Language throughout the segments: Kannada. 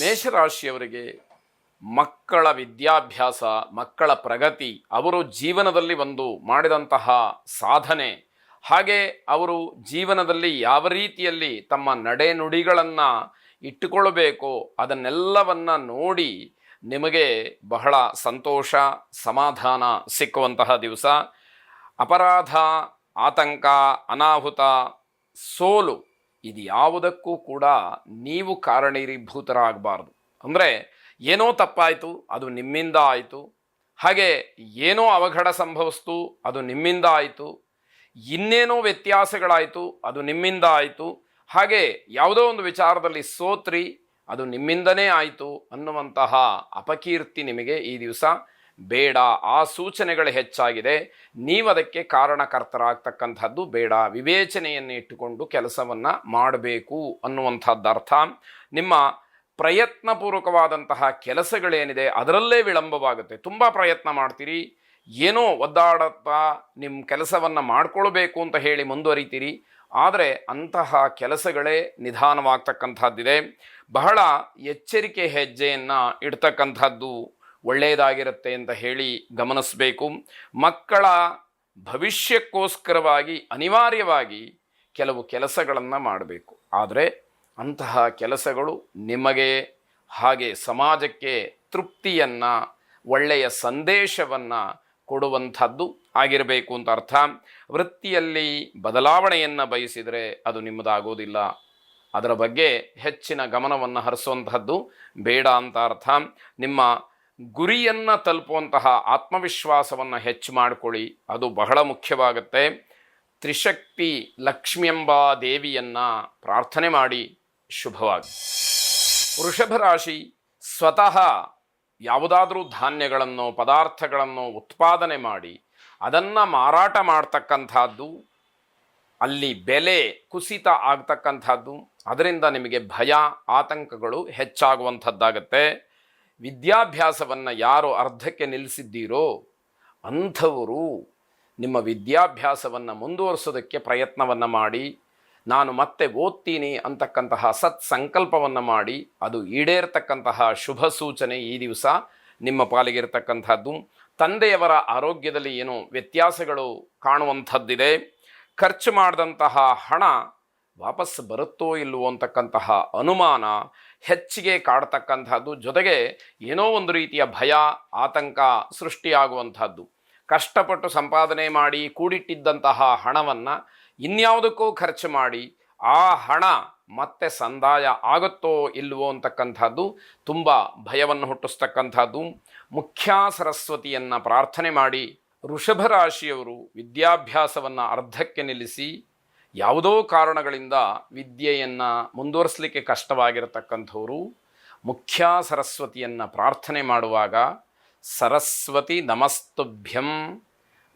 ಮೇಷರಾಶಿಯವರಿಗೆ ಮಕ್ಕಳ ವಿದ್ಯಾಭ್ಯಾಸ, ಮಕ್ಕಳ ಪ್ರಗತಿ, ಅವರು ಜೀವನದಲ್ಲಿ ಒಂದು ಮಾಡಿದಂತಹ ಸಾಧನೆ. ಹಾಗೆ ಅವರು ಜೀವನದಲ್ಲಿ ಯಾವ ರೀತಿಯಲ್ಲಿ ತಮ್ಮ ನಡೆನುಡಿಗಳನ್ನು ಇಟ್ಟುಕೊಳ್ಳಬೇಕು ಅದನ್ನೆಲ್ಲವನ್ನು ನೋಡಿ ನಿಮಗೆ ಬಹಳ ಸಂತೋಷ, ಸಮಾಧಾನ ಸಿಕ್ಕುವಂತಹ ದಿವಸ. ಅಪರಾಧ, ಆತಂಕ, ಅನಾಹುತ, ಸೋಲು ಇದು ಯಾವುದಕ್ಕೂ ಕೂಡ ನೀವು ಕಾರಣೀಭೂತರಾಗಬಾರ್ದು. ಅಂದರೆ ಏನೋ ತಪ್ಪಾಯಿತು, ಅದು ನಿಮ್ಮಿಂದ ಆಯಿತು. ಹಾಗೆ ಏನೋ ಅವಘಡ ಸಂಭವಿಸ್ತು, ಅದು ನಿಮ್ಮಿಂದ ಆಯಿತು. ಇನ್ನೇನೋ ವ್ಯತ್ಯಾಸಗಳಾಯಿತು, ಅದು ನಿಮ್ಮಿಂದ ಆಯಿತು. ಹಾಗೆ ಯಾವುದೋ ಒಂದು ವಿಚಾರದಲ್ಲಿ ಸೋತ್ರಿ, ಅದು ನಿಮ್ಮಿಂದನೇ ಆಯಿತು ಅನ್ನುವಂತಹ ಅಪಕೀರ್ತಿ ನಿಮಗೆ ಈ ದಿವಸ ಬೇಡ, ಆ ಸೂಚನೆಗಳು ಹೆಚ್ಚಾಗಿದೆ. ನೀವದಕ್ಕೆ ಕಾರಣಕರ್ತರಾಗ್ತಕ್ಕಂಥದ್ದು ಬೇಡ. ವಿವೇಚನೆಯನ್ನು ಇಟ್ಟುಕೊಂಡು ಕೆಲಸವನ್ನು ಮಾಡಬೇಕು ಅನ್ನುವಂಥದ್ದು ಅರ್ಥ. ನಿಮ್ಮ ಪ್ರಯತ್ನಪೂರ್ವಕವಾದಂತಹ ಕೆಲಸಗಳೇನಿದೆ ಅದರಲ್ಲೇ ವಿಳಂಬವಾಗುತ್ತೆ. ತುಂಬ ಪ್ರಯತ್ನ ಮಾಡ್ತೀರಿ. ಏನೋ ಒದ್ದಾಡುತ್ತಾ ನಿಮ್ಮ ಕೆಲಸವನ್ನು ಮಾಡಿಕೊಳ್ಬೇಕು ಅಂತ ಹೇಳಿ ಮುಂದುವರಿತೀರಿ. ಆದರೆ ಅಂತಹ ಕೆಲಸಗಳೇ ನಿಧಾನವಾಗ್ತಕ್ಕಂಥದ್ದಿದೆ. ಬಹಳ ಎಚ್ಚರಿಕೆ ಹೆಜ್ಜೆಯನ್ನು ಇಡ್ತಕ್ಕಂಥದ್ದು ಒಳ್ಳೆಯದಾಗಿರುತ್ತೆ ಅಂತ ಹೇಳಿ ಗಮನಿಸಬೇಕು. ಮಕ್ಕಳ ಭವಿಷ್ಯಕ್ಕೋಸ್ಕರವಾಗಿ, ಅನಿವಾರ್ಯವಾಗಿ ಕೆಲವು ಕೆಲಸಗಳನ್ನು ಮಾಡಬೇಕು. ಆದರೆ ಅಂತಹ ಕೆಲಸಗಳು ನಿಮಗೆ ಹಾಗೆ ಸಮಾಜಕ್ಕೆ ತೃಪ್ತಿಯನ್ನು, ಒಳ್ಳೆಯ ಸಂದೇಶವನ್ನು ಕೊಡುವಂಥದ್ದು ಆಗಿರಬೇಕು ಅಂತ ಅರ್ಥ. ವೃತ್ತಿಯಲ್ಲಿ ಬದಲಾವಣೆಯನ್ನು ಬಯಸಿದರೆ ಅದು ನಿಮ್ಮದಾಗೋದಿಲ್ಲ. ಅದರ ಬಗ್ಗೆ ಹೆಚ್ಚಿನ ಗಮನವನ್ನು ಹರಿಸುವಂಥದ್ದು ಬೇಡ ಅಂತ ಅರ್ಥ. ನಿಮ್ಮ ಗುರಿಯನ್ನು ತಲುಪುವಂತಹ ಆತ್ಮವಿಶ್ವಾಸವನ್ನು ಹೆಚ್ಚು ಮಾಡಿಕೊಳ್ಳಿ. ಅದು ಬಹಳ ಮುಖ್ಯವಾಗುತ್ತೆ. ತ್ರಿಶಕ್ತಿ ಲಕ್ಷ್ಮಿ ಎಂಬ ದೇವಿಯನ್ನು ಪ್ರಾರ್ಥನೆ ಮಾಡಿ ಶುಭವಾಗಿ ವೃಷಭ ರಾಶಿ ಸ್ವತಃ ಯಾವುದಾದ್ರೂ ಧಾನ್ಯಗಳನ್ನು, ಪದಾರ್ಥಗಳನ್ನು ಉತ್ಪಾದನೆ ಮಾಡಿ, ಅದನ್ನು ಮಾರಾಟ ಮಾಡ್ತಕ್ಕಂಥದ್ದು, ಅಲ್ಲಿ ಬೆಲೆ ಕುಸಿತ ಆಗ್ತಕ್ಕಂಥದ್ದು, ಅದರಿಂದ ನಿಮಗೆ ಭಯ, ಆತಂಕಗಳು ಹೆಚ್ಚಾಗುವಂಥದ್ದಾಗತ್ತೆ. ವಿದ್ಯಾಭ್ಯಾಸವನ್ನು ಯಾರು ಅರ್ಧಕ್ಕೆ ನಿಲ್ಲಿಸಿದ್ದೀರೋ ಅಂಥವರು ನಿಮ್ಮ ವಿದ್ಯಾಭ್ಯಾಸವನ್ನು ಮುಂದುವರಿಸೋದಕ್ಕೆ ಪ್ರಯತ್ನವನ್ನು ಮಾಡಿ, ನಾನು ಮತ್ತೆ ಓದ್ತೀನಿ ಅಂತಕ್ಕಂತಹ ಸತ್ ಸಂಕಲ್ಪವನ್ನು ಮಾಡಿ, ಅದು ಈಡೇರತಕ್ಕಂತಹ ಶುಭ ಸೂಚನೆ ಈ ದಿವಸ ನಿಮ್ಮ ಪಾಲಿಗಿರ್ತಕ್ಕಂಥದ್ದು. ತಂದೆಯವರ ಆರೋಗ್ಯದಲ್ಲಿ ಏನು ವ್ಯತ್ಯಾಸಗಳು ಕಾಣುವಂಥದ್ದಿದೆ? ಖರ್ಚು ಮಾಡಿದಂತಹ ಹಣ ವಾಪಸ್ ಬರುತ್ತೋ ಇಲ್ಲವೋ ಅಂತಕ್ಕಂತಹ ಅನುಮಾನ ಹೆಚ್ಚಿಗೆ ಕಾಡ್ತಕ್ಕಂಥದ್ದು. ಜೊತೆಗೆ ಏನೋ ಒಂದು ರೀತಿಯ ಭಯ, ಆತಂಕ ಸೃಷ್ಟಿಯಾಗುವಂಥದ್ದು. ಕಷ್ಟಪಟ್ಟು ಸಂಪಾದನೆ ಮಾಡಿ ಕೂಡಿಟ್ಟಿದ್ದಂತಹ ಹಣವನ್ನು ಇನ್ಯಾವುದಕ್ಕೂ ಖರ್ಚು ಮಾಡಿ ಆ ಹಣ ಮತ್ತೆ ಸಂದಾಯ ಆಗುತ್ತೋ ಇಲ್ವೋ ಅಂತಕ್ಕಂಥದ್ದು ತುಂಬ ಭಯವನ್ನು ಹುಟ್ಟಿಸ್ತಕ್ಕಂಥದ್ದು. ಮುಖ್ಯ ಸರಸ್ವತಿಯನ್ನು ಪ್ರಾರ್ಥನೆ ಮಾಡಿ ವೃಷಭ ರಾಶಿಯವರು ವಿದ್ಯಾಭ್ಯಾಸವನ್ನು ಅರ್ಧಕ್ಕೆ ನಿಲ್ಲಿಸಿ ಯಾವುದೋ ಕಾರಣಗಳಿಂದ ವಿದ್ಯೆಯನ್ನು ಮುಂದುವರಿಸಲಿಕ್ಕೆ ಕಷ್ಟವಾಗಿರತಕ್ಕಂಥವರು, ಮುಖ್ಯ ಸರಸ್ವತಿಯನ್ನು ಪ್ರಾರ್ಥನೆ ಮಾಡುವಾಗ, ಸರಸ್ವತಿ ನಮಸ್ತುಭ್ಯಂ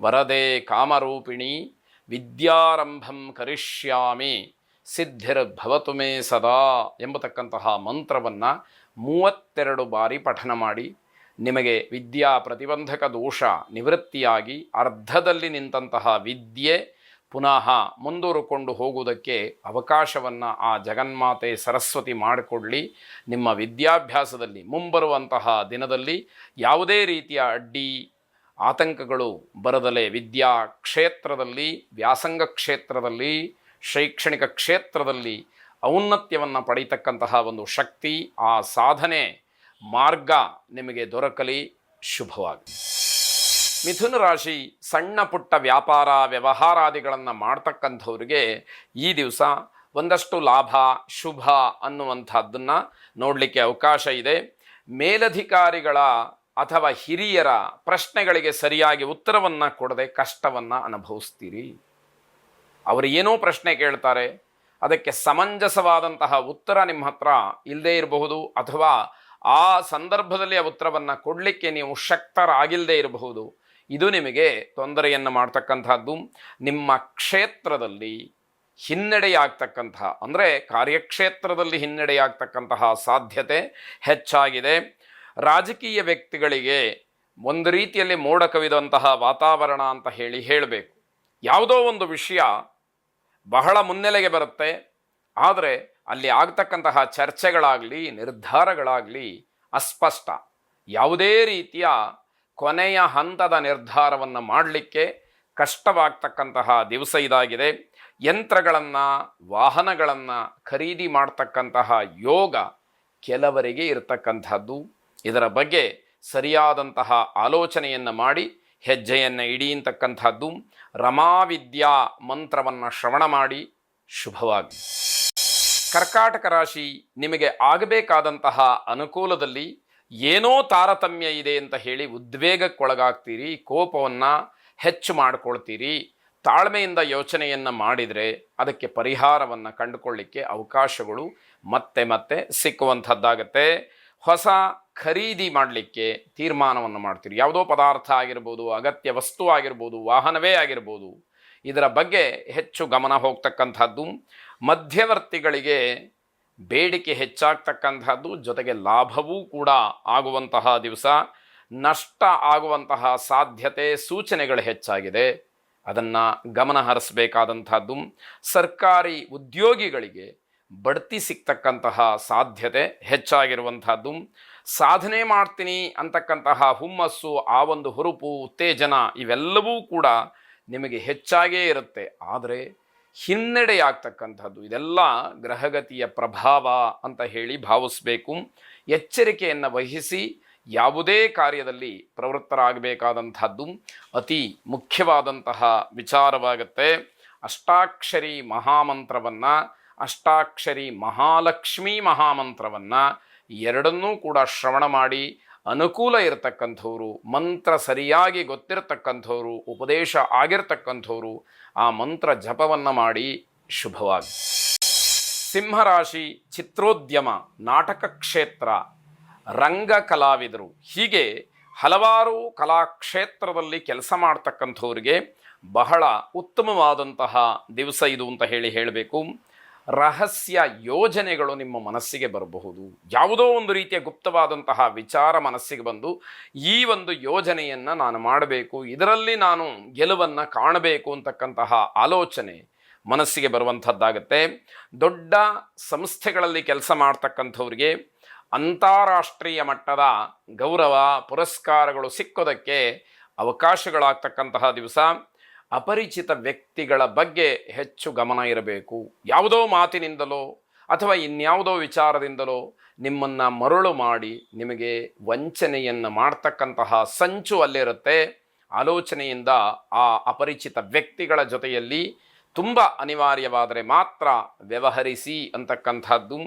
ವರದೆ ಕಾಮರೂಪಿಣಿ ವಿದ್ಯಾರಂಭಂ ಕರಿಷ್ಯಾಮಿ ಸಿದ್ಧಿರ್ಭವತು ಮೇ ಸದಾ ಎಂಬತಕ್ಕಂತಹ ಮಂತ್ರವನ್ನು ಮೂವತ್ತೆರಡು ಬಾರಿ ಪಠನ ಮಾಡಿ, ನಿಮಗೆ ವಿದ್ಯಾ ಪ್ರತಿಬಂಧಕ ದೋಷ ನಿವೃತ್ತಿಯಾಗಿ ಅರ್ಧದಲ್ಲಿ ನಿಂತಹ ವಿದ್ಯೆ ಪುನಃ ಮುಂದೂರುಕೊಂಡು ಹೋಗುವುದಕ್ಕೆ ಅವಕಾಶವನ್ನು ಆ ಜಗನ್ಮಾತೆ ಸರಸ್ವತಿ ಮಾಡಿಕೊಡಲಿ. ನಿಮ್ಮ ವಿದ್ಯಾಭ್ಯಾಸದಲ್ಲಿ ಮುಂಬರುವಂತಹ ದಿನದಲ್ಲಿ ಯಾವುದೇ ರೀತಿಯ ಅಡ್ಡಿ, ಆತಂಕಗಳು ಬರದಲೇ ವಿದ್ಯಾ ಕ್ಷೇತ್ರದಲ್ಲಿ, ವ್ಯಾಸಂಗ ಕ್ಷೇತ್ರದಲ್ಲಿ, ಶೈಕ್ಷಣಿಕ ಕ್ಷೇತ್ರದಲ್ಲಿ ಔನ್ನತ್ಯವನ್ನು ಪಡೀತಕ್ಕಂತಹ ಒಂದು ಶಕ್ತಿ, ಆ ಸಾಧನೆ, ಮಾರ್ಗ ನಿಮಗೆ ದೊರಕಲಿ. ಶುಭವಾಗಿ ಮಿಥುನ ರಾಶಿ ಸಣ್ಣ ಪುಟ್ಟ ವ್ಯಾಪಾರ, ವ್ಯವಹಾರಾದಿಗಳನ್ನು ಮಾಡ್ತಕ್ಕಂಥವ್ರಿಗೆ ಈ ದಿವಸ ಒಂದಷ್ಟು ಲಾಭ, ಶುಭ ಅನ್ನುವಂಥದ್ದನ್ನು ನೋಡಲಿಕ್ಕೆ ಅವಕಾಶ ಇದೆ. ಮೇಲಧಿಕಾರಿಗಳ ಅಥವಾ ಹಿರಿಯರ ಪ್ರಶ್ನೆಗಳಿಗೆ ಸರಿಯಾಗಿ ಉತ್ತರವನ್ನು ಕೊಡದೆ ಕಷ್ಟವನ್ನು ಅನುಭವಿಸ್ತೀರಿ. ಅವರು ಏನೋ ಪ್ರಶ್ನೆ ಕೇಳ್ತಾರೆ, ಅದಕ್ಕೆ ಸಮಂಜಸವಾದಂತಹ ಉತ್ತರ ನಿಮ್ಮ ಹತ್ರ ಇಲ್ಲದೇ ಇರಬಹುದು ಅಥವಾ ಆ ಸಂದರ್ಭದಲ್ಲಿ ಆ ಉತ್ತರವನ್ನು ಕೊಡಲಿಕ್ಕೆ ನೀವು ಶಕ್ತರಾಗಿಲ್ಲದೆ ಇರಬಹುದು. ಇದು ನಿಮಗೆ ತೊಂದರೆಯನ್ನು ಮಾಡ್ತಕ್ಕಂಥದ್ದು. ನಿಮ್ಮ ಕ್ಷೇತ್ರದಲ್ಲಿ ಹಿನ್ನಡೆಯಾಗ್ತಕ್ಕಂತಹ ಅಂದರೆ ಕಾರ್ಯಕ್ಷೇತ್ರದಲ್ಲಿ ಹಿನ್ನಡೆಯಾಗ್ತಕ್ಕಂತಹ ಸಾಧ್ಯತೆ ಹೆಚ್ಚಾಗಿದೆ. ರಾಜಕೀಯ ವ್ಯಕ್ತಿಗಳಿಗೆ ಒಂದು ರೀತಿಯಲ್ಲಿ ಮೋಡ ಕವಿದಂತಹ ವಾತಾವರಣ ಅಂತ ಹೇಳಿ ಹೇಳಬೇಕು. ಯಾವುದೋ ಒಂದು ವಿಷಯ ಬಹಳ ಮುನ್ನೆಲೆಗೆ ಬರುತ್ತೆ. ಆದರೆ ಅಲ್ಲಿ ಆಗ್ತಕ್ಕಂತಹ ಚರ್ಚೆಗಳಾಗಲಿ ನಿರ್ಧಾರಗಳಾಗಲಿ ಅಸ್ಪಷ್ಟ. ಯಾವುದೇ ರೀತಿಯ ಕೊನೆಯ ಹಂತದ ನಿರ್ಧಾರವನ್ನು ಮಾಡಲಿಕ್ಕೆ ಕಷ್ಟವಾಗ್ತಕ್ಕಂತಹ ದಿವಸ ಇದಾಗಿದೆ. ಯಂತ್ರಗಳನ್ನು, ವಾಹನಗಳನ್ನು ಖರೀದಿ ಮಾಡ್ತಕ್ಕಂತಹ ಯೋಗ ಕೆಲವರಿಗೆ ಇರತಕ್ಕಂಥದ್ದು. ಇದರ ಬಗ್ಗೆ ಸರಿಯಾದಂತಹ ಆಲೋಚನೆಯನ್ನು ಮಾಡಿ, ಹೆಜ್ಜೆಯನ್ನು ಇಡೀಂತಕ್ಕಂಥದ್ದು ರಮಾವಿದ್ಯಾ ಮಂತ್ರವನ್ನು ಶ್ರವಣ ಮಾಡಿ. ಶುಭವಾಗಿ ಕರ್ಕಾಟಕ ರಾಶಿ ನಿಮಗೆ ಆಗಬೇಕಾದಂತಹ ಅನುಕೂಲದಲ್ಲಿ ಏನೋ ತಾರತಮ್ಯ ಇದೆ ಅಂತ ಹೇಳಿ ಉದ್ವೇಗಕ್ಕೊಳಗಾಗ್ತೀರಿ, ಕೋಪವನ್ನು ಹೆಚ್ಚು ಮಾಡ್ಕೊಳ್ತೀರಿ, ತಾಳ್ಮೆಯಿಂದ ಯೋಚನೆಯನ್ನು ಮಾಡಿದರೆ ಅದಕ್ಕೆ ಪರಿಹಾರವನ್ನು ಕಂಡುಕೊಳ್ಳಿಕ್ಕೆ ಅವಕಾಶಗಳು ಮತ್ತೆ ಮತ್ತೆ ಸಿಕ್ಕುವಂಥದ್ದಾಗತ್ತೆ. ಹೊಸ ಖರೀದಿ ಮಾಡಲಿಕ್ಕೆ ತೀರ್ಮಾನವನ್ನು ಮಾಡ್ತೀರಿ. ಯಾವುದೋ ಪದಾರ್ಥ ಆಗಿರ್ಬೋದು, ಅಗತ್ಯ ವಸ್ತು ಆಗಿರ್ಬೋದು, ವಾಹನವೇ ಆಗಿರ್ಬೋದು, ಇದರ ಬಗ್ಗೆ ಹೆಚ್ಚು ಗಮನ ಹೋಗ್ತಕ್ಕಂಥದ್ದು ಮಧ್ಯವರ್ತಿಗಳಿಗೆ ಬೇಡಿಕೆ ಹೆಚ್ಚಾಗ್ತಕ್ಕಂಥದ್ದು ಜೊತೆಗೆ ಲಾಭವೂ ಕೂಡ ಆಗುವಂತಹ ದಿವಸ, ನಷ್ಟ ಆಗುವಂತಹ ಸಾಧ್ಯತೆ, ಸೂಚನೆಗಳು ಹೆಚ್ಚಾಗಿದೆ. ಅದನ್ನು ಗಮನ ಹರಿಸಬೇಕಾದಂಥದ್ದು ಸರ್ಕಾರಿ ಉದ್ಯೋಗಿಗಳಿಗೆ ಬಡ್ತಿ ಸಿಗ್ತಕ್ಕಂತಹ ಸಾಧ್ಯತೆ ಹೆಚ್ಚಾಗಿರುವಂಥದ್ದು ಸಾಧನೆ ಮಾಡ್ತೀನಿ ಅಂತಕ್ಕಂತಹ ಹುಮ್ಮಸ್ಸು ಆ ಒಂದು ಹುರುಪು, ಉತ್ತೇಜನ ಇವೆಲ್ಲವೂ ಕೂಡ ನಿಮಗೆ ಹೆಚ್ಚಾಗೇ ಇರುತ್ತೆ. ಆದರೆ ಹಿನ್ನಡೆಯಾಗ್ತಕ್ಕಂಥದ್ದು. ಇದೆಲ್ಲ ಗ್ರಹಗತಿಯ ಪ್ರಭಾವ ಅಂತ ಹೇಳಿ ಭಾವಿಸಬೇಕು. ಎಚ್ಚರಿಕೆಯನ್ನು ವಹಿಸಿ ಯಾವುದೇ ಕಾರ್ಯದಲ್ಲಿ ಪ್ರವೃತ್ತರಾಗಬೇಕಾದಂಥದ್ದು ಅತಿ ಮುಖ್ಯವಾದಂತಹ ವಿಚಾರವಾಗುತ್ತೆ. ಅಷ್ಟಾಕ್ಷರಿ ಮಹಾಮಂತ್ರವನ್ನು, ಅಷ್ಟಾಕ್ಷರಿ ಮಹಾಲಕ್ಷ್ಮೀ ಮಹಾಮಂತ್ರವನ್ನು ಎರಡನ್ನೂ ಕೂಡ ಶ್ರವಣ ಮಾಡಿ ಅನುಕೂಲ ಇರತಕ್ಕಂಥವ್ರು, ಮಂತ್ರ ಸರಿಯಾಗಿ ಗೊತ್ತಿರತಕ್ಕಂಥವ್ರು, ಉಪದೇಶ ಆಗಿರ್ತಕ್ಕಂಥವ್ರು, ಆ ಮಂತ್ರ ಜಪವನ್ನು ಮಾಡಿ ಶುಭವಾಗಿ. ಸಿಂಹರಾಶಿ, ಚಿತ್ರೋದ್ಯಮ, ನಾಟಕ ಕ್ಷೇತ್ರ, ರಂಗ ಕಲಾವಿದರು, ಹೀಗೆ ಹಲವಾರು ಕಲಾಕ್ಷೇತ್ರದಲ್ಲಿ ಕೆಲಸ ಮಾಡ್ತಕ್ಕಂಥವ್ರಿಗೆ ಬಹಳ ಉತ್ತಮವಾದಂತಹ ದಿವಸ ಇದು ಅಂತ ಹೇಳಿ ಹೇಳಬೇಕು. ರಹಸ್ಯ ಯೋಜನೆಗಳು ನಿಮ್ಮ ಮನಸ್ಸಿಗೆ ಬರಬಹುದು. ಯಾವುದೋ ಒಂದು ರೀತಿಯ ಗುಪ್ತವಾದಂತಹ ವಿಚಾರ ಮನಸ್ಸಿಗೆ ಬಂದು ಈ ಒಂದು ಯೋಜನೆಯನ್ನು ನಾನು ಮಾಡಬೇಕು, ಇದರಲ್ಲಿ ನಾನು ಗೆಲುವನ್ನು ಕಾಣಬೇಕು ಅಂತಕ್ಕಂತಹ ಆಲೋಚನೆ ಮನಸ್ಸಿಗೆ ಬರುವಂಥದ್ದಾಗತ್ತೆ. ದೊಡ್ಡ ಸಂಸ್ಥೆಗಳಲ್ಲಿ ಕೆಲಸ ಮಾಡ್ತಕ್ಕಂಥವ್ರಿಗೆ ಅಂತಾರಾಷ್ಟ್ರೀಯ ಮಟ್ಟದ ಗೌರವ, ಪುರಸ್ಕಾರಗಳು ಸಿಕ್ಕೋದಕ್ಕೆ ಅವಕಾಶಗಳಾಗ್ತಕ್ಕಂತಹ ದಿವಸ ಅಪರಿಚಿತ ವ್ಯಕ್ತಿಗಳ ಬಗ್ಗೆ ಹೆಚ್ಚು ಗಮನ ಇರಬೇಕು. ಯಾವುದೋ ಮಾತಿನಿಂದಲೋ ಅಥವಾ ಇನ್ಯಾವುದೋ ವಿಚಾರದಿಂದಲೋ ನಿಮ್ಮನ್ನು ಮರಳು ಮಾಡಿ ನಿಮಗೆ ವಂಚನೆಯನ್ನು ಮಾಡ್ತಕ್ಕಂತಹ ಸಂಚು ಅಲ್ಲಿರುತ್ತೆ. ಆಲೋಚನೆಯಿಂದ ಆ ಅಪರಿಚಿತ ವ್ಯಕ್ತಿಗಳ ಜೊತೆಯಲ್ಲಿ ತುಂಬ ಅನಿವಾರ್ಯವಾದರೆ ಮಾತ್ರ ವ್ಯವಹರಿಸಿ ಅಂತಕ್ಕಂಥದ್ದು.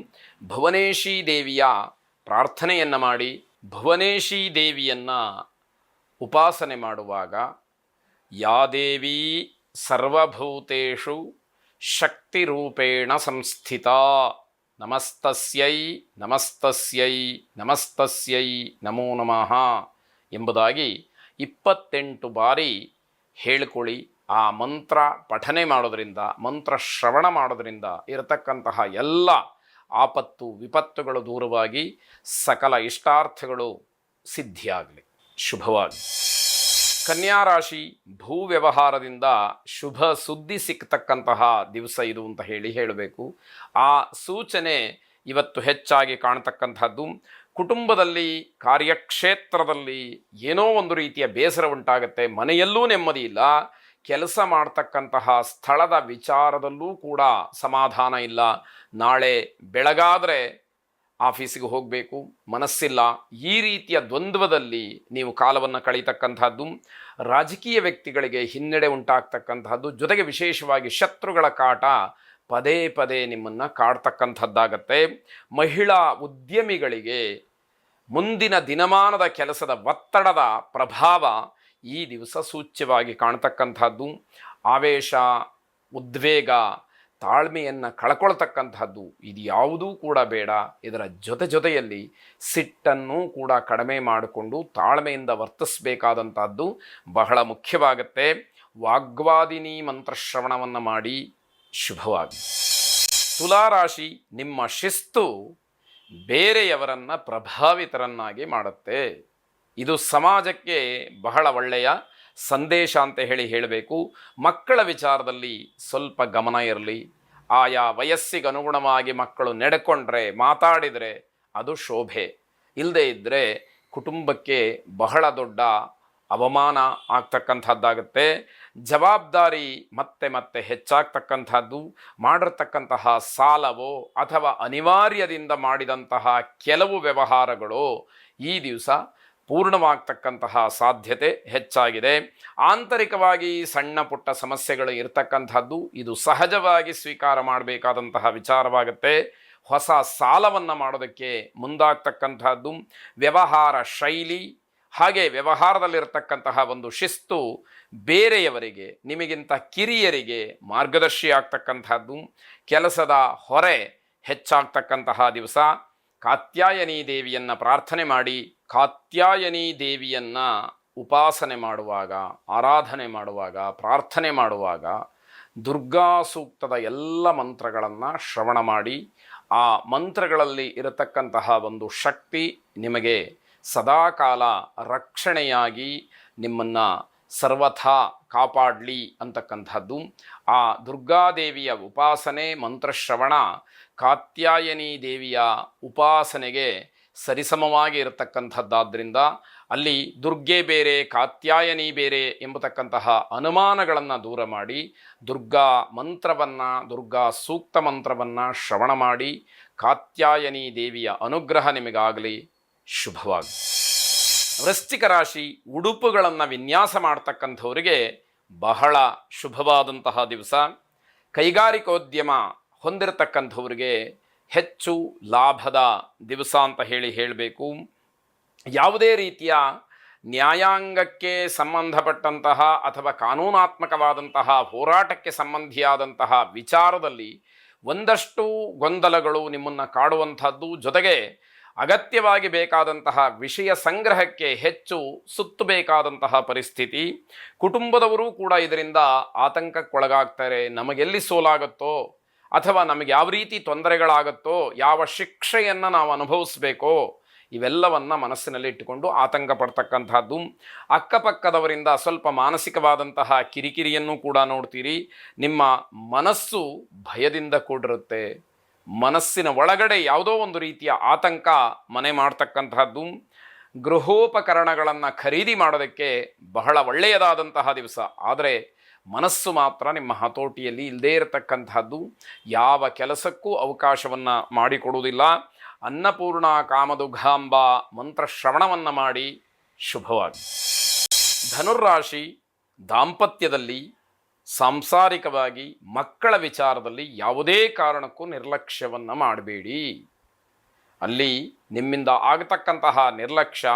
ಭುವನೇಶಿ ದೇವಿಯ ಪ್ರಾರ್ಥನೆಯನ್ನು ಮಾಡಿ ಭುವನೇಶಿ ದೇವಿಯನ್ನು ಉಪಾಸನೆ ಮಾಡುವಾಗ ಯಾ ದೇವಿ ಸರ್ವಭೂತೇಷು ಶಕ್ತಿರೂಪೇಣ ಸಂಸ್ಥಿತ ನಮಸ್ತಸ್ಯೈ ನಮಸ್ತಸ್ಯೈ ನಮಸ್ತಸ್ಯೈ ನಮೋ ನಮಃ ಎಂಬುದಾಗಿ ಇಪ್ಪತ್ತೆಂಟು ಬಾರಿ ಹೇಳಿಕೊಳ್ಳಿ. ಆ ಮಂತ್ರ ಪಠನೆ ಮಾಡೋದರಿಂದ, ಮಂತ್ರ ಶ್ರವಣ ಮಾಡೋದರಿಂದ ಇರತಕ್ಕಂತಹ ಎಲ್ಲ ಆಪತ್ತು, ವಿಪತ್ತುಗಳು ದೂರವಾಗಿ ಸಕಲ ಇಷ್ಟಾರ್ಥಗಳು ಸಿದ್ಧಿಯಾಗಲಿ. ಶುಭವಾಗಿ ಕನ್ಯಾ ರಾಶಿ ಭೂ ವ್ಯವಹಾರದಿಂದ ಶುಭ ಸುದ್ದಿ ಸಿಕ್ಕತಕ್ಕಂತಹ ದಿವಸ ಇದು ಅಂತ ಹೇಳಿ ಹೇಳಬೇಕು. ಆ ಸೂಚನೆ ಇವತ್ತು ಹೆಚ್ಚಾಗಿ ಕಾಣತಕ್ಕಂಥದ್ದು. ಕುಟುಂಬದಲ್ಲಿ, ಕಾರ್ಯಕ್ಷೇತ್ರದಲ್ಲಿ ಏನೋ ಒಂದು ರೀತಿಯ ಬೇಸರ ಉಂಟಾಗುತ್ತೆ. ಮನೆಯಲ್ಲೂ ನೆಮ್ಮದಿ ಇಲ್ಲ. ಕೆಲಸ ಮಾಡ್ತಕ್ಕಂತಹ ಸ್ಥಳದ ವಿಚಾರದಲ್ಲೂ ಕೂಡ ಸಮಾಧಾನ ಇಲ್ಲ. ನಾಳೆ ಬೆಳಗಾದರೆ ಆಫೀಸಿಗೆ ಹೋಗಬೇಕು, ಮನಸ್ಸಿಲ್ಲ, ಈ ರೀತಿಯ ದ್ವಂದ್ವದಲ್ಲಿ ನೀವು ಕಾಲವನ್ನು ಕಳೀತಕ್ಕಂಥದ್ದು ರಾಜಕೀಯ ವ್ಯಕ್ತಿಗಳಿಗೆ ಹಿನ್ನಡೆ ಉಂಟಾಗ್ತಕ್ಕಂತಹದ್ದು, ಜೊತೆಗೆ ವಿಶೇಷವಾಗಿ ಶತ್ರುಗಳ ಕಾಟ ಪದೇ ಪದೇ ನಿಮ್ಮನ್ನು ಕಾಡ್ತಕ್ಕಂಥದ್ದಾಗತ್ತೆ ಮಹಿಳಾ ಉದ್ಯಮಿಗಳಿಗೆ ಮುಂದಿನ ದಿನಮಾನದ ಕೆಲಸದ ಒತ್ತಡದ ಪ್ರಭಾವ ಈ ದಿವಸ ಸೂಚ್ಯವಾಗಿ ಕಾಣ್ತಕ್ಕಂಥದ್ದು ಆವೇಶ, ಉದ್ವೇಗ ತಾಳ್ಮೆಯನ್ನು ಕಳ್ಕೊಳ್ತಕ್ಕಂಥದ್ದು ಇದು ಯಾವುದೂ ಕೂಡ ಬೇಡ. ಇದರ ಜೊತೆ ಜೊತೆಯಲ್ಲಿ ಸಿಟ್ಟನ್ನು ಕೂಡ ಕಡಿಮೆ ಮಾಡಿಕೊಂಡು ತಾಳ್ಮೆಯಿಂದ ವರ್ತಿಸಬೇಕಾದಂಥದ್ದು ಬಹಳ ಮುಖ್ಯವಾಗುತ್ತೆ. ವಾಗ್ವಾದಿನಿ ಮಂತ್ರಶ್ರವಣವನ್ನು ಮಾಡಿ ಶುಭವಾಗಿ ತುಲಾರಾಶಿ ನಿಮ್ಮ ಶಿಸ್ತು ಬೇರೆಯವರನ್ನು ಪ್ರಭಾವಿತರನ್ನಾಗಿ ಮಾಡುತ್ತೆ. ಇದು ಸಮಾಜಕ್ಕೆ ಬಹಳ ಒಳ್ಳೆಯ ಸಂದೇಶ ಅಂತ ಹೇಳಿ ಹೇಳಬೇಕು. ಮಕ್ಕಳ ವಿಚಾರದಲ್ಲಿ ಸ್ವಲ್ಪ ಗಮನ ಇರಲಿ. ಆಯಾ ವಯಸ್ಸಿಗೆ ಅನುಗುಣವಾಗಿ ಮಕ್ಕಳು ನಡೆಕೊಂಡ್ರೆ, ಮಾತಾಡಿದರೆ ಅದು ಶೋಭೆ. ಇಲ್ಲದೆ ಇದ್ದರೆ ಕುಟುಂಬಕ್ಕೆ ಬಹಳ ದೊಡ್ಡ ಅವಮಾನ ಆಗ್ತಕ್ಕಂಥದ್ದಾಗುತ್ತೆ. ಜವಾಬ್ದಾರಿ ಮತ್ತೆ ಮತ್ತೆ ಹೆಚ್ಚಾಗ್ತಕ್ಕಂಥದ್ದು, ಮಾಡಿರ್ತಕ್ಕಂತಹ ಸಾಲವೋ ಅಥವಾ ಅನಿವಾರ್ಯದಿಂದ ಮಾಡಿದಂತಹ ಕೆಲವು ವ್ಯವಹಾರಗಳು ಈ ದಿವಸ ಪೂರ್ಣವಾಗ್ತಕ್ಕಂತಹ ಸಾಧ್ಯತೆ ಹೆಚ್ಚಾಗಿದೆ. ಆಂತರಿಕವಾಗಿ ಸಣ್ಣ ಪುಟ್ಟ ಸಮಸ್ಯೆಗಳು ಇರತಕ್ಕಂಥದ್ದು ಇದು ಸಹಜವಾಗಿ ಸ್ವೀಕಾರ ಮಾಡಬೇಕಾದಂತಹ ವಿಚಾರವಾಗುತ್ತೆ. ಹೊಸ ಸಾಲವನ್ನು ಮಾಡೋದಕ್ಕೆ ಮುಂದಾಗ್ತಕ್ಕಂಥದ್ದು, ವ್ಯವಹಾರ ಶೈಲಿ, ಹಾಗೆ ವ್ಯವಹಾರದಲ್ಲಿರತಕ್ಕಂತಹ ಒಂದು ಶಿಸ್ತು ಬೇರೆಯವರಿಗೆ, ನಿಮಗಿಂತ ಕಿರಿಯರಿಗೆ ಮಾರ್ಗದರ್ಶಿ ಆಗ್ತಕ್ಕಂಥದ್ದು. ಕೆಲಸದ ಹೊರೆ ಹೆಚ್ಚಾಗ್ತಕ್ಕಂತಹ ದಿವಸ, ಕಾತ್ಯಾಯನಿ ದೇವಿಯನ್ನು ಪ್ರಾರ್ಥನೆ ಮಾಡಿ ಕಾತ್ಯಾಯನಿ ದೇವಿಯನ್ನು ಉಪಾಸನೆ ಮಾಡುವಾಗ, ಆರಾಧನೆ ಮಾಡುವಾಗ, ಪ್ರಾರ್ಥನೆ ಮಾಡುವಾಗ ದುರ್ಗಾ ಸೂಕ್ತದ ಎಲ್ಲ ಮಂತ್ರಗಳನ್ನು ಶ್ರವಣ ಮಾಡಿ, ಆ ಮಂತ್ರಗಳಲ್ಲಿ ಇರತಕ್ಕಂತಹ ಒಂದು ಶಕ್ತಿ ನಿಮಗೆ ಸದಾಕಾಲ ರಕ್ಷಣೆಯಾಗಿ ನಿಮ್ಮನ್ನು ಸರ್ವಥಾ ಕಾಪಾಡಲಿ ಅಂತಕ್ಕಂಥದ್ದು. ಆ ದುರ್ಗಾದೇವಿಯ ಉಪಾಸನೆ, ಮಂತ್ರಶ್ರವಣ, ಕಾತ್ಯಾಯನಿ ದೇವಿಯ ಉಪಾಸನೆಗೆ ಸರಿಸಮವಾಗಿ ಇರತಕ್ಕಂಥದ್ದಾದ್ದರಿಂದ ಅಲ್ಲಿ ದುರ್ಗೆ ಬೇರೆ, ಕಾತ್ಯಾಯನಿ ಬೇರೆ ಎಂಬತಕ್ಕಂತಹ ಅನುಮಾನಗಳನ್ನು ದೂರ ಮಾಡಿ ದುರ್ಗಾ ಮಂತ್ರವನ್ನು, ದುರ್ಗಾ ಸೂಕ್ತ ಮಂತ್ರವನ್ನು ಶ್ರವಣ ಮಾಡಿ ಕಾತ್ಯಾಯನಿ ದೇವಿಯ ಅನುಗ್ರಹ ನಿಮಗಾಗಲಿ. ಶುಭವಾಗಿ. ವೃಶ್ಚಿಕ ರಾಶಿ ಉಡುಪುಗಳನ್ನು ವಿನ್ಯಾಸ ಮಾಡ್ತಕ್ಕಂಥವರಿಗೆ ಬಹಳ ಶುಭವಾದಂತಹ ದಿವಸ. ಕೈಗಾರಿಕೋದ್ಯಮ ಹೊಂದಿರತಕ್ಕಂಥವ್ರಿಗೆ ಹೆಚ್ಚು ಲಾಭದ ದಿವಸ ಅಂತ ಹೇಳಿ ಹೇಳಬೇಕು. ಯಾವುದೇ ರೀತಿಯ ನ್ಯಾಯಾಂಗಕ್ಕೆ ಸಂಬಂಧಪಟ್ಟಂತಹ ಅಥವಾ ಕಾನೂನಾತ್ಮಕವಾದಂತಹ ಹೋರಾಟಕ್ಕೆ ಸಂಬಂಧಿಯಾದಂತಹ ವಿಚಾರದಲ್ಲಿ ಒಂದಷ್ಟು ಗೊಂದಲಗಳು ನಿಮ್ಮನ್ನು ಕಾಡುವಂಥದ್ದು. ಜೊತೆಗೆ ಅಗತ್ಯವಾಗಿ ಬೇಕಾದಂತಹ ವಿಷಯ ಸಂಗ್ರಹಕ್ಕೆ ಹೆಚ್ಚು ಸುತ್ತಬೇಕಾದಂತಹ ಪರಿಸ್ಥಿತಿ. ಕುಟುಂಬದವರು ಕೂಡ ಇದರಿಂದ ಆತಂಕಕ್ಕೊಳಗಾಗ್ತಾರೆ. ನಮಗೆಲ್ಲಿ ಸೋಲಾಗುತ್ತೋ? ಅಥವಾ ನಮಗೆ ಯಾವ ರೀತಿ ತೊಂದರೆಗಳಾಗುತ್ತೋ, ಯಾವ ಶಿಕ್ಷೆಯನ್ನು ನಾವು ಅನುಭವಿಸ್ಬೇಕೋ, ಇವೆಲ್ಲವನ್ನು ಮನಸ್ಸಿನಲ್ಲಿ ಇಟ್ಟುಕೊಂಡು ಆತಂಕ ಪಡ್ತಕ್ಕಂಥದ್ದು. ಅಕ್ಕಪಕ್ಕದವರಿಂದ ಸ್ವಲ್ಪ ಮಾನಸಿಕವಾದಂತಹ ಕಿರಿಕಿರಿಯನ್ನು ಕೂಡ ನೋಡ್ತೀರಿ. ನಿಮ್ಮ ಮನಸ್ಸು ಭಯದಿಂದ ಕೂಡಿರುತ್ತೆ. ಮನಸ್ಸಿನ ಒಳಗಡೆ ಯಾವುದೋ ಒಂದು ರೀತಿಯ ಆತಂಕ ಮನೆ ಮಾಡ್ತಕ್ಕಂತಹದ್ದು ಗೃಹೋಪಕರಣಗಳನ್ನು ಖರೀದಿ ಮಾಡೋದಕ್ಕೆ ಬಹಳ ಒಳ್ಳೆಯದಾದಂತಹ ದಿವಸ. ಆದರೆ ಮನಸ್ಸು ಮಾತ್ರ ನಿಮ್ಮ ಹತೋಟಿಯಲ್ಲಿ ಇಲ್ಲದೇ ಇರತಕ್ಕಂತಹದ್ದು ಯಾವ ಕೆಲಸಕ್ಕೂ ಅವಕಾಶವನ್ನು ಮಾಡಿಕೊಡುವುದಿಲ್ಲ. ಅನ್ನಪೂರ್ಣ ಕಾಮದುಘಾಂಬ ಮಂತ್ರ ಶ್ರವಣವನ್ನು ಮಾಡಿ ಶುಭವಾಗಿ. ಧನುರಾಶಿ ದಾಂಪತ್ಯದಲ್ಲಿ ಸಾಂಸಾರಿಕವಾಗಿ ಮಕ್ಕಳ ವಿಚಾರದಲ್ಲಿ ಯಾವುದೇ ಕಾರಣಕ್ಕೂ ನಿರ್ಲಕ್ಷ್ಯವನ್ನು ಮಾಡಬೇಡಿ. ಅಲ್ಲಿ ನಿಮ್ಮಿಂದ ಆಗತಕ್ಕಂತಹ ನಿರ್ಲಕ್ಷ್ಯ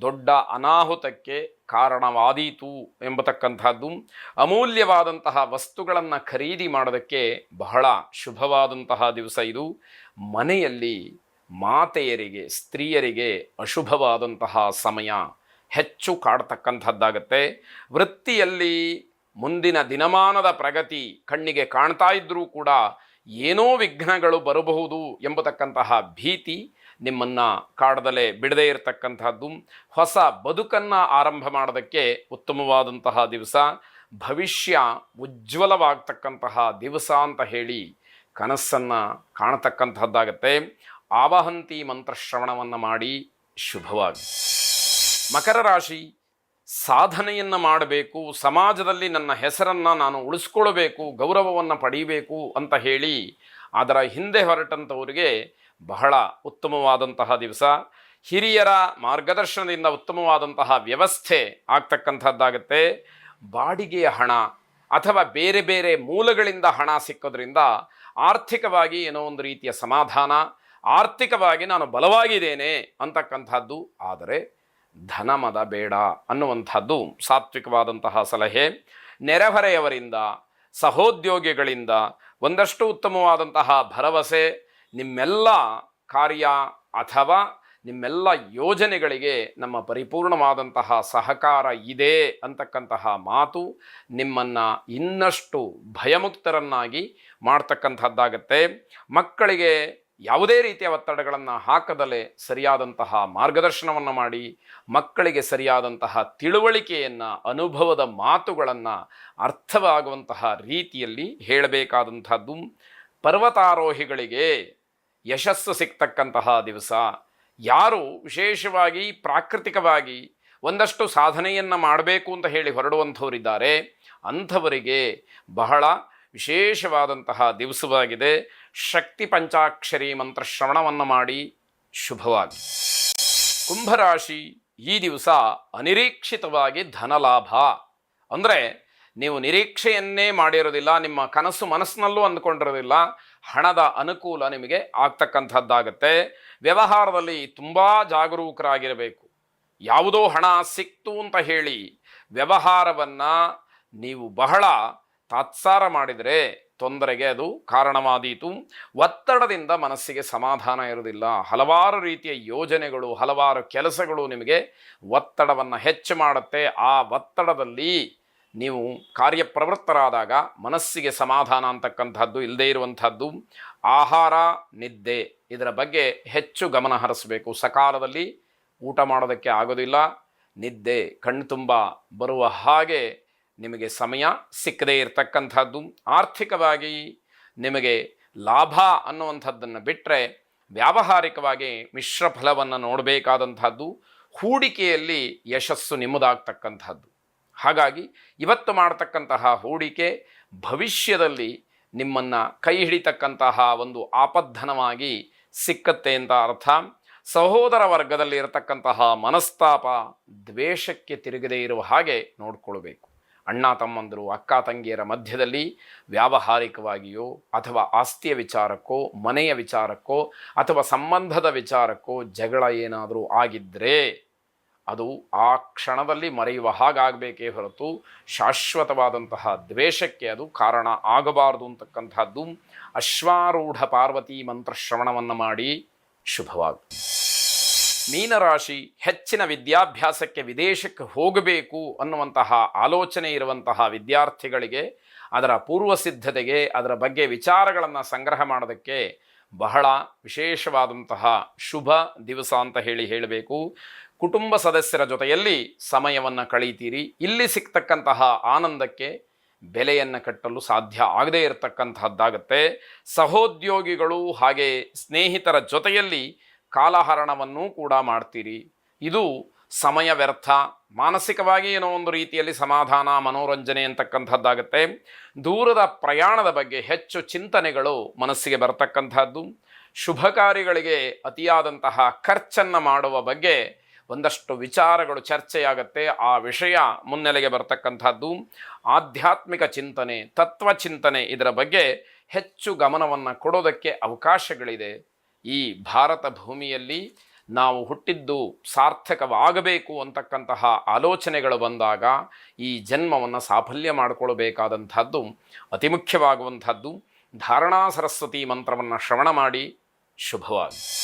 ದೊಡ್ಡ ಅನಾಹುತಕ್ಕೆ ಕಾರಣವಾದೀತು ಎಂಬತಕ್ಕಂಥದ್ದು ಅಮೂಲ್ಯವಾದಂತಹ ವಸ್ತುಗಳನ್ನು ಖರೀದಿ ಮಾಡೋದಕ್ಕೆ ಬಹಳ ಶುಭವಾದಂತಹ ದಿವಸ ಇದು. ಮನೆಯಲ್ಲಿ ಮಾತೆಯರಿಗೆ, ಸ್ತ್ರೀಯರಿಗೆ ಅಶುಭವಾದಂತಹ ಸಮಯ ಹೆಚ್ಚು ಕಾಡ್ತಕ್ಕಂಥದ್ದಾಗತ್ತೆ. ವೃತ್ತಿಯಲ್ಲಿ ಮುಂದಿನ ದಿನಮಾನದ ಪ್ರಗತಿ ಕಣ್ಣಿಗೆ ಕಾಣ್ತಾ ಇದ್ದರೂ ಕೂಡ ಏನೋ ವಿಘ್ನಗಳು ಬರಬಹುದು ಎಂಬತಕ್ಕಂತಹ ಭೀತಿ ನಿಮ್ಮನ್ನು ಕಾಡದಲೇ ಬಿಡದೇ ಇರತಕ್ಕಂಥದ್ದು ಹೊಸ ಬದುಕನ್ನು ಆರಂಭ ಮಾಡೋದಕ್ಕೆ ಉತ್ತಮವಾದಂತಹ ದಿವಸ. ಭವಿಷ್ಯ ಉಜ್ವಲವಾಗ್ತಕ್ಕಂತಹ ದಿವಸ ಅಂತ ಹೇಳಿ ಕನಸನ್ನು ಕಾಣತಕ್ಕಂತಹದ್ದಾಗತ್ತೆ ಆವಹಂತಿ ಮಂತ್ರಶ್ರವಣವನ್ನು ಮಾಡಿ ಶುಭವಾಗಿ. ಮಕರ ರಾಶಿ, ಸಾಧನೆಯನ್ನು ಮಾಡಬೇಕು, ಸಮಾಜದಲ್ಲಿ ನನ್ನ ಹೆಸರನ್ನು ನಾನು ಉಳಿಸ್ಕೊಳ್ಬೇಕು, ಗೌರವವನ್ನು ಪಡೀಬೇಕು ಅಂತ ಹೇಳಿ ಅದರ ಹಿಂದೆ ಹೊರಟಂಥವರಿಗೆ ಬಹಳ ಉತ್ತಮವಾದಂತಹ ದಿವಸ. ಹಿರಿಯರ ಮಾರ್ಗದರ್ಶನದಿಂದ ಉತ್ತಮವಾದಂತಹ ವ್ಯವಸ್ಥೆ ಆಗ್ತಕ್ಕಂಥದ್ದಾಗತ್ತೆ. ಬಾಡಿಗೆಯ ಹಣ ಅಥವಾ ಬೇರೆ ಬೇರೆ ಮೂಲಗಳಿಂದ ಹಣ ಸಿಕ್ಕೋದ್ರಿಂದ ಆರ್ಥಿಕವಾಗಿ ಏನೋ ಒಂದು ರೀತಿಯ ಸಮಾಧಾನ, ಆರ್ಥಿಕವಾಗಿ ನಾನು ಬಲವಾಗಿದ್ದೇನೆ ಅಂತಕ್ಕಂಥದ್ದು. ಆದರೆ ಧನಮದ ಬೇಡ ಅನ್ನುವಂಥದ್ದು ಸಾತ್ವಿಕವಾದಂತಹ ಸಲಹೆ. ನೆರೆಹೊರೆಯವರಿಂದ, ಸಹೋದ್ಯೋಗಿಗಳಿಂದ ಒಂದಷ್ಟು ಉತ್ತಮವಾದಂತಹ ಭರವಸೆ ನಿಮ್ಮೆಲ್ಲ ಕಾರ್ಯ ಅಥವಾ ನಿಮ್ಮೆಲ್ಲ ಯೋಜನೆಗಳಿಗೆ ನಮ್ಮ ಪರಿಪೂರ್ಣವಾದಂತಹ ಸಹಕಾರ ಇದೆ ಅಂತಕ್ಕಂತಹ ಮಾತು ನಿಮ್ಮನ್ನು ಇನ್ನಷ್ಟು ಭಯಮುಕ್ತರನ್ನಾಗಿ ಮಾಡ್ತಕ್ಕಂಥದ್ದಾಗತ್ತೆ. ಮಕ್ಕಳಿಗೆ ಯಾವುದೇ ರೀತಿಯ ಒತ್ತಡಗಳನ್ನು ಹಾಕದಲೇ ಸರಿಯಾದಂತಹ ಮಾರ್ಗದರ್ಶನವನ್ನು ಮಾಡಿ, ಮಕ್ಕಳಿಗೆ ಸರಿಯಾದಂತಹ ತಿಳುವಳಿಕೆಯನ್ನು, ಅನುಭವದ ಮಾತುಗಳನ್ನು ಅರ್ಥವಾಗುವಂತಹ ರೀತಿಯಲ್ಲಿ ಹೇಳಬೇಕಾದಂಥದ್ದು. ಪರ್ವತಾರೋಹಿಗಳಿಗೆ ಯಶಸ್ಸು ಸಿಗ್ತಕ್ಕಂತಹ ದಿವಸ. ಯಾರು ವಿಶೇಷವಾಗಿ, ಪ್ರಾಕೃತಿಕವಾಗಿ ಒಂದಷ್ಟು ಸಾಧನೆಯನ್ನು ಮಾಡಬೇಕು ಅಂತ ಹೇಳಿ ಹೊರಡುವಂಥವರಿದ್ದಾರೆ, ಅಂಥವರಿಗೆ ಬಹಳ ವಿಶೇಷವಾದಂತಹ ದಿವಸವಾಗಿದೆ. ಶಕ್ತಿ ಪಂಚಾಕ್ಷರಿ ಮಂತ್ರ ಶ್ರವಣವನ್ನು ಮಾಡಿ ಶುಭವಾಗಿ. ಕುಂಭರಾಶಿ ಈ ದಿವಸ ಅನಿರೀಕ್ಷಿತವಾಗಿ ಧನಲಾಭ. ಅಂದರೆ ನೀವು ನಿರೀಕ್ಷೆಯನ್ನೇ ಮಾಡಿರೋದಿಲ್ಲ, ನಿಮ್ಮ ಕನಸು ಮನಸ್ಸಿನಲ್ಲೂ ಅಂದ್ಕೊಂಡಿರೋದಿಲ್ಲ, ಹಣದ ಅನುಕೂಲ ನಿಮಗೆ ಆಗ್ತಕ್ಕಂಥದ್ದಾಗತ್ತೆ. ವ್ಯವಹಾರದಲ್ಲಿ ತುಂಬ ಜಾಗರೂಕರಾಗಿರಬೇಕು. ಯಾವುದೋ ಹಣ ಸಿಕ್ತು ಅಂತ ಹೇಳಿ ವ್ಯವಹಾರವನ್ನು ನೀವು ಬಹಳ ತಾತ್ಸಾರ ಮಾಡಿದರೆ ತೊಂದರೆಗೆ ಅದು ಕಾರಣವಾದೀತು. ಒತ್ತಡದಿಂದ ಮನಸ್ಸಿಗೆ ಸಮಾಧಾನ ಇರುವುದಿಲ್ಲ. ಹಲವಾರು ರೀತಿಯ ಯೋಜನೆಗಳು, ಹಲವಾರು ಕೆಲಸಗಳು ನಿಮಗೆ ಒತ್ತಡವನ್ನು ಹೆಚ್ಚು ಮಾಡುತ್ತೆ. ಆ ಒತ್ತಡದಲ್ಲಿ ನೀವು ಕಾರ್ಯಪ್ರವೃತ್ತರಾದಾಗ ಮನಸ್ಸಿಗೆ ಸಮಾಧಾನ ಅಂತಕ್ಕಂಥದ್ದು ಇಲ್ಲದೇ ಇರುವಂಥದ್ದು, ಆಹಾರ, ನಿದ್ದೆ ಇದರ ಬಗ್ಗೆ ಹೆಚ್ಚು ಗಮನ ಹರಿಸಬೇಕು. ಸಕಾಲದಲ್ಲಿ ಊಟ ಮಾಡೋದಕ್ಕೆ ಆಗೋದಿಲ್ಲ, ನಿದ್ದೆ ಕಣ್ಣು ತುಂಬ ಬರುವ ಹಾಗೆ ನಿಮಗೆ ಸಮಯ ಸಿಕ್ಕದೇ ಇರತಕ್ಕಂಥದ್ದು. ಆರ್ಥಿಕವಾಗಿ ನಿಮಗೆ ಲಾಭ ಅನ್ನುವಂಥದ್ದನ್ನು ಬಿಟ್ಟರೆ ವ್ಯಾವಹಾರಿಕವಾಗಿ ಮಿಶ್ರ ಫಲವನ್ನು ನೋಡಬೇಕಾದಂಥದ್ದು. ಹೂಡಿಕೆಯಲ್ಲಿ ಯಶಸ್ಸು ನಿಮ್ಮದಾಗ್ತಕ್ಕಂಥದ್ದು. ಹಾಗಾಗಿ ಇವತ್ತು ಮಾಡತಕ್ಕಂತಹ ಹೂಡಿಕೆ ಭವಿಷ್ಯದಲ್ಲಿ ನಿಮ್ಮನ್ನು ಕೈ ಹಿಡಿತಕ್ಕಂತಹ ಒಂದು ಆಪದ್ಧನವಾಗಿ ಸಿಕ್ಕತ್ತೆ ಅಂತ ಅರ್ಥ. ಸಹೋದರ ವರ್ಗದಲ್ಲಿ ಇರತಕ್ಕಂತಹ ಮನಸ್ತಾಪ ದ್ವೇಷಕ್ಕೆ ತಿರುಗದೇ ಇರುವ ಹಾಗೆ ನೋಡಿಕೊಳ್ಬೇಕು. ಅಣ್ಣ ತಮ್ಮಂದರು, ಅಕ್ಕ ತಂಗಿಯರ ಮಧ್ಯದಲ್ಲಿ ವ್ಯಾವಹಾರಿಕವಾಗಿಯೋ ಅಥವಾ ಆಸ್ತಿಯ ವಿಚಾರಕ್ಕೋ, ಮನೆಯ ವಿಚಾರಕ್ಕೋ ಅಥವಾ ಸಂಬಂಧದ ವಿಚಾರಕ್ಕೋ ಜಗಳ ಏನಾದರೂ ಆಗಿದ್ದರೆ ಅದು ಆ ಕ್ಷಣದಲ್ಲಿ ಮರೆಯುವ ಹಾಗಾಗಬೇಕೇ ಹೊರತು ಶಾಶ್ವತವಾದಂತಹ ದ್ವೇಷಕ್ಕೆ ಅದು ಕಾರಣ ಆಗಬಾರದು ಅಂತಕ್ಕಂಥದ್ದು. ಅಶ್ವಾರೂಢ ಪಾರ್ವತಿ ಮಂತ್ರ ಶ್ರವಣವನ್ನು ಮಾಡಿ ಶುಭವಾಗ. ಮೀನರಾಶಿ ಹೆಚ್ಚಿನ ವಿದ್ಯಾಭ್ಯಾಸಕ್ಕೆ ವಿದೇಶಕ್ಕೆ ಹೋಗಬೇಕು ಅನ್ನುವಂತಹ ಆಲೋಚನೆ ಇರುವಂತಹ ವಿದ್ಯಾರ್ಥಿಗಳಿಗೆ ಅದರ ಪೂರ್ವ ಸಿದ್ಧತೆಗೆ ಅದರ ಬಗ್ಗೆ ವಿಚಾರಗಳನ್ನು ಸಂಗ್ರಹ ಮಾಡೋದಕ್ಕೆ ಬಹಳ ವಿಶೇಷವಾದಂತಹ ಶುಭ ದಿವಸ ಅಂತ ಹೇಳಿ ಹೇಳಬೇಕು. ಕುಟುಂಬ ಸದಸ್ಯರ ಜೊತೆಯಲ್ಲಿ ಸಮಯವನ್ನು ಕಳೀತೀರಿ. ಇಲ್ಲಿ ಸಿಗ್ತಕ್ಕಂತಹ ಆನಂದಕ್ಕೆ ಬೆಲೆಯನ್ನು ಕಟ್ಟಲು ಸಾಧ್ಯ ಆಗದೇ ಇರತಕ್ಕಂತಹದ್ದಾಗತ್ತೆ. ಸಹೋದ್ಯೋಗಿಗಳು ಹಾಗೆ ಸ್ನೇಹಿತರ ಜೊತೆಯಲ್ಲಿ ಕಾಲಹರಣವನ್ನೂ ಕೂಡ ಮಾಡ್ತೀರಿ. ಇದು ಸಮಯ ವ್ಯರ್ಥ, ಮಾನಸಿಕವಾಗಿ ಏನೋ ಒಂದು ರೀತಿಯಲ್ಲಿ ಸಮಾಧಾನ, ಮನೋರಂಜನೆ ಅಂತಕ್ಕಂಥದ್ದಾಗತ್ತೆ ದೂರದ ಪ್ರಯಾಣದ ಬಗ್ಗೆ ಹೆಚ್ಚು ಚಿಂತನೆಗಳು ಮನಸ್ಸಿಗೆ ಬರತಕ್ಕಂಥದ್ದು ಶುಭ ಕಾರ್ಯಗಳಿಗೆ ಅತಿಯಾದಂತಹ ಖರ್ಚನ್ನು ಮಾಡುವ ಬಗ್ಗೆ ಒಂದಷ್ಟು ವಿಚಾರಗಳು ಚರ್ಚೆಯಾಗತ್ತೆ. ಆ ವಿಷಯ ಮುನ್ನೆಲೆಗೆ ಬರ್ತಕ್ಕಂಥದ್ದು. ಆಧ್ಯಾತ್ಮಿಕ ಚಿಂತನೆ, ತತ್ವ ಚಿಂತನೆ ಇದರ ಬಗ್ಗೆ ಹೆಚ್ಚು ಗಮನವನ್ನು ಕೊಡೋದಕ್ಕೆ ಅವಕಾಶಗಳಿದೆ. ಈ ಭಾರತ ಭೂಮಿಯಲ್ಲಿ ನಾವು ಹುಟ್ಟಿದ್ದು ಸಾರ್ಥಕವಾಗಬೇಕು ಅಂತಕ್ಕಂತಹ ಆಲೋಚನೆಗಳು ಬಂದಾಗ ಈ ಜನ್ಮವನ್ನು ಸಾಫಲ್ಯ ಮಾಡಿಕೊಳ್ಳಬೇಕಾದಂಥದ್ದು ಅತಿ ಮುಖ್ಯವಾಗುವಂಥದ್ದು. ಧಾರಣಾ ಸರಸ್ವತಿ ಮಂತ್ರವನ್ನು ಶ್ರವಣ ಮಾಡಿ. ಶುಭವಾಗಿ